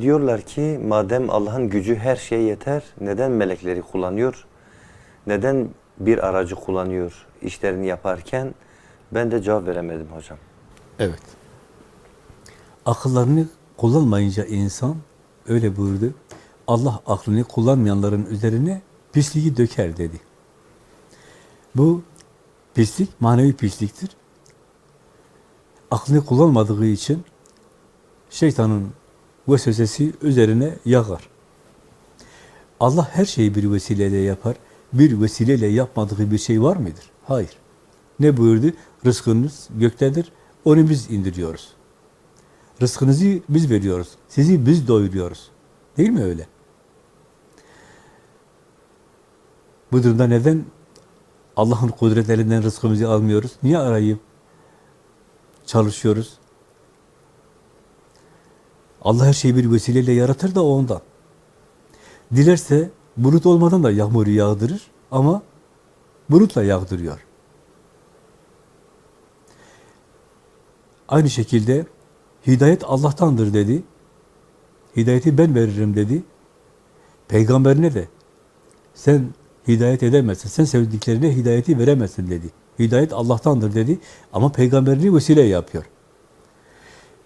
Diyorlar ki madem Allah'ın gücü her şeye yeter, neden melekleri kullanıyor? Neden bir aracı kullanıyor işlerini yaparken? Ben de cevap veremedim hocam. Evet. Akıllarını kullanmayınca insan öyle buyurdu. Allah aklını kullanmayanların üzerine pisliği döker dedi. Bu pislik manevi pisliktir. Aklını kullanmadığı için şeytanın vesvesesi üzerine yağar. Allah her şeyi bir vesileyle yapar. Bir vesileyle yapmadığı bir şey var mıdır? Hayır. Ne buyurdu? Rızkınız göktedir, onu biz indiriyoruz. Rızkınızı biz veriyoruz, sizi biz doyuruyoruz. Değil mi öyle? Bu durumda neden Allah'ın kudretlerinden rızkımızı almıyoruz? Niye arayıp çalışıyoruz? Allah her şeyi bir vesileyle yaratır da ondan. Dilerse bulut olmadan da yağmuru yağdırır ama bulutla yağdırıyor. Aynı şekilde hidayet Allah'tandır dedi. Hidayeti ben veririm dedi. Peygamberine de sen hidayet edemezsin, sen sevdiklerine hidayeti veremezsin dedi. Hidayet Allah'tandır dedi ama peygamberini vesile yapıyor.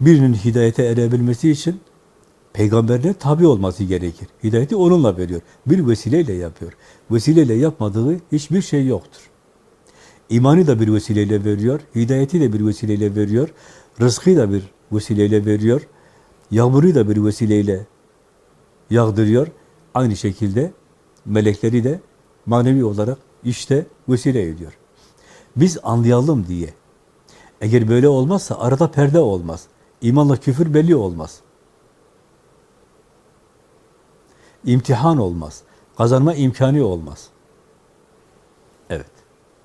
Birinin hidayete erebilmesi için peygamberine tabi olması gerekir. Hidayeti onunla veriyor. Bir vesileyle yapıyor. Vesileyle yapmadığı hiçbir şey yoktur. İmanı da bir vesileyle veriyor, hidayeti de bir vesileyle veriyor, rızkı da bir vesileyle veriyor, yağmuru da bir vesileyle yağdırıyor. Aynı şekilde melekleri de manevi olarak işte vesile ediyor. Biz anlayalım diye. Eğer böyle olmazsa arada perde olmaz. İmanla küfür belli olmaz. İmtihan olmaz. Kazanma imkanı olmaz.